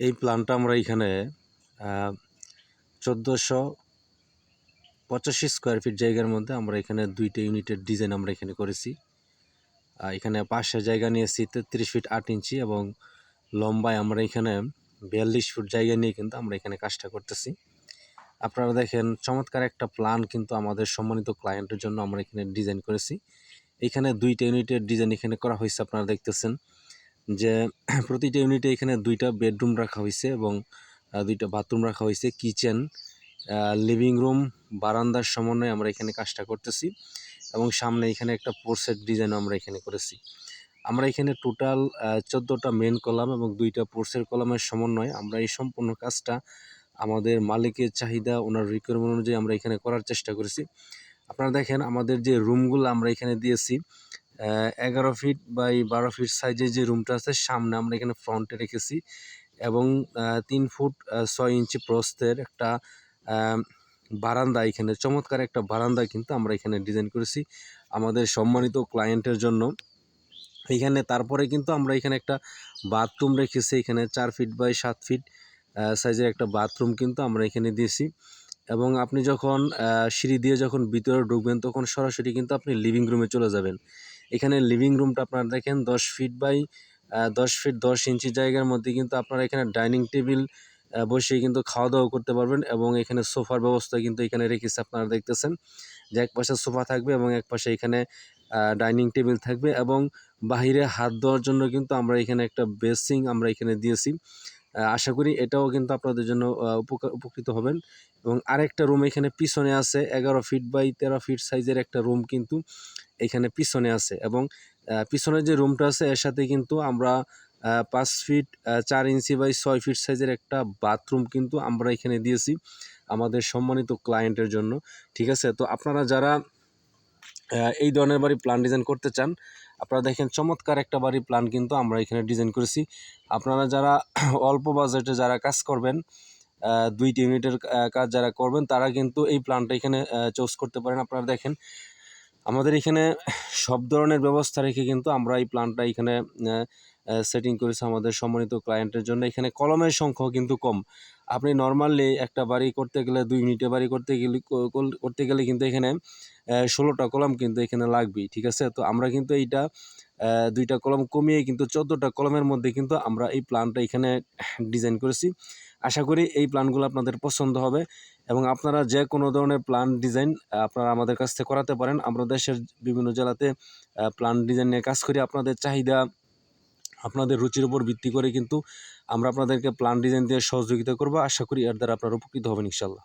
এই প্ল্যানটা আমরা এখানে চোদ্দোশো পঁচাশি স্কোয়ার ফিট জায়গার মধ্যে আমরা এখানে দুইটা ইউনিটের ডিজাইন আমরা এখানে করেছি। এখানে পাশে জায়গা নিয়েছি, তেত্রিশ ফিট আট ইঞ্চি এবং লম্বায় আমরা এখানে বিয়াল্লিশ ফুট জায়গা নিয়ে কিন্তু আমরা এখানে কাজটা করতেছি। আপনারা দেখেন, চমৎকার একটা প্ল্যান কিন্তু আমাদের সম্মানিত ক্লায়েন্টের জন্য আমরা এখানে ডিজাইন করেছি। এখানে দুইটা ইউনিটের ডিজাইন এখানে করা হয়েছে, আপনারা দেখতেছেন। যে প্রতিটা ইউনিটে এখানে দুইটা বেডরুম রাখা হয়েছে এবং দুইটা বাথরুম রাখা হয়েছে কিচেন লিভিং রুম বারান্দার সমন্বয়ে আমরা এখানে কাজটা করতেছি এবং সামনে এখানে একটা পোর্সের ডিজাইন আমরা এখানে করেছি। আমরা এখানে টোটাল চোদ্দোটা মেন কলাম এবং দুইটা পোর্সের কলামের সমন্বয়ে আমরা এই সম্পূর্ণ কাজটা আমাদের মালিকের চাহিদা, ওনার রিকোয়ারমেন্ট অনুযায়ী আমরা এখানে করার চেষ্টা করেছি। আপনারা দেখেন আমাদের যে রুমগুলো আমরা এখানে দিয়েছি এগারো ফিট বাই বারো ফিট সাইজের যে রুমটা আছে, সামনে আমরা এখানে ফ্রন্টে রেখেছি এবং তিন ফুট ছয় ইঞ্চি প্রস্থের একটা বারান্দা এখানে, চমৎকার একটা বারান্দা কিন্তু আমরা এখানে ডিজাইন করেছি আমাদের সম্মানিত ক্লায়েন্টের জন্য। এখানে তারপরে কিন্তু আমরা এখানে একটা বাথরুম রেখেছি, এখানে চার ফিট বাই সাত ফিট সাইজের একটা বাথরুম কিন্তু আমরা এখানে দিয়েছি এবং আপনি যখন সিঁড়ি দিয়ে যখন ভিতরে ঢুকবেন তখন সরাসরি কিন্তু আপনি লিভিং রুমে চলে যাবেন। এখানে লিভিং রুমটা আপনারা দেখেন দশ ফিট বাই দশ ফিট দশ ইঞ্চি জায়গার মধ্যে কিন্তু আপনারা এখানে ডাইনিং টেবিল বসে কিন্তু খাওয়া দাওয়া করতে পারবেন এবং এখানে সোফার ব্যবস্থা কিন্তু এখানে রেখেছে আপনারা দেখতেছেন যে এক পাশে সোফা থাকবে এবং এক পাশে এখানে ডাইনিং টেবিল থাকবে এবং বাহিরে হাত দেওয়ার জন্য কিন্তু আমরা এখানে একটা বেসিং আমরা এখানে দিয়েছি। আশা করি এটাও কিন্তু আপনাদের জন্য উপকৃত হবেন। এবং আরেকটা রুম এখানে পিছনে আছে এগারো ফিট বাই তেরো ফিট সাইজের একটা রুম কিন্তু এখানে পিছনে আছে। এবং আহ, পিছনে যে রুমটা আছে এর সাথে কিন্তু আমরা পাঁচ ফিট চার ইঞ্চি বাই ছয় ফিট সাইজের একটা বাথরুম কিন্তু আমরা এখানে দিয়েছি আমাদের সম্মানিত ক্লায়েন্টের জন্য। ঠিক আছে? তো আপনারা যারা এই ধরনের বাড়ি প্ল্যান ডিজাইন করতে চান, আপনারা দেখেন চমৎকার একটা বাড়ি প্ল্যান কিন্তু আমরা এখানে ডিজাইন করেছি। আপনারা যারা অল্প বাজেটে যারা কাজ করবেন দুই দুইটি ইউনিটের কাজ যারা করবেন, তারা কিন্তু এই প্ল্যানটা এখানে চুজ করতে পারেন। আপনারা দেখেন, আমাদের এখানে সব ধরনের ব্যবস্থা রেখে কিন্তু আমরা এই প্ল্যানটা এখানে সেটিং করেছি আমাদের সম্মানিত ক্লায়েন্টের জন্য। এখানে কলমের সংখ্যাও কিন্তু কম। আপনি নর্মালি একটা বাড়ি করতে গেলে, দুই মিনিটে বাড়ি করতে গেলে করতে গেলে কিন্তু এখানে ষোলোটা কলম কিন্তু এখানে লাগবেই, ঠিক আছে? তো আমরা কিন্তু এইটা দুইটা কলম কমিয়ে কিন্তু চোদ্দোটা কলমের মধ্যে কিন্তু আমরা এই প্ল্যানটা এখানে ডিজাইন করেছি। আশা করি এই প্ল্যানগুলো আপনাদের পছন্দ হবে এবং আপনারা যে কোনো ধরনের প্ল্যান ডিজাইন আপনারা আমাদের কাছ থেকে করাতে পারেন। আমরা দেশের বিভিন্ন জেলাতে প্ল্যান ডিজাইন নিয়ে কাজ করি। আপনাদের চাহিদা আপনাদের রুচির উপর ভিত্তি করে কিন্তু আমরা আপনাদেরকে প্ল্যান ডিজাইন দিয়ে সহযোগিতা করব। আশা করি এর দ্বারা আপনারা উপকৃত হবেন ইনশাল্লাহ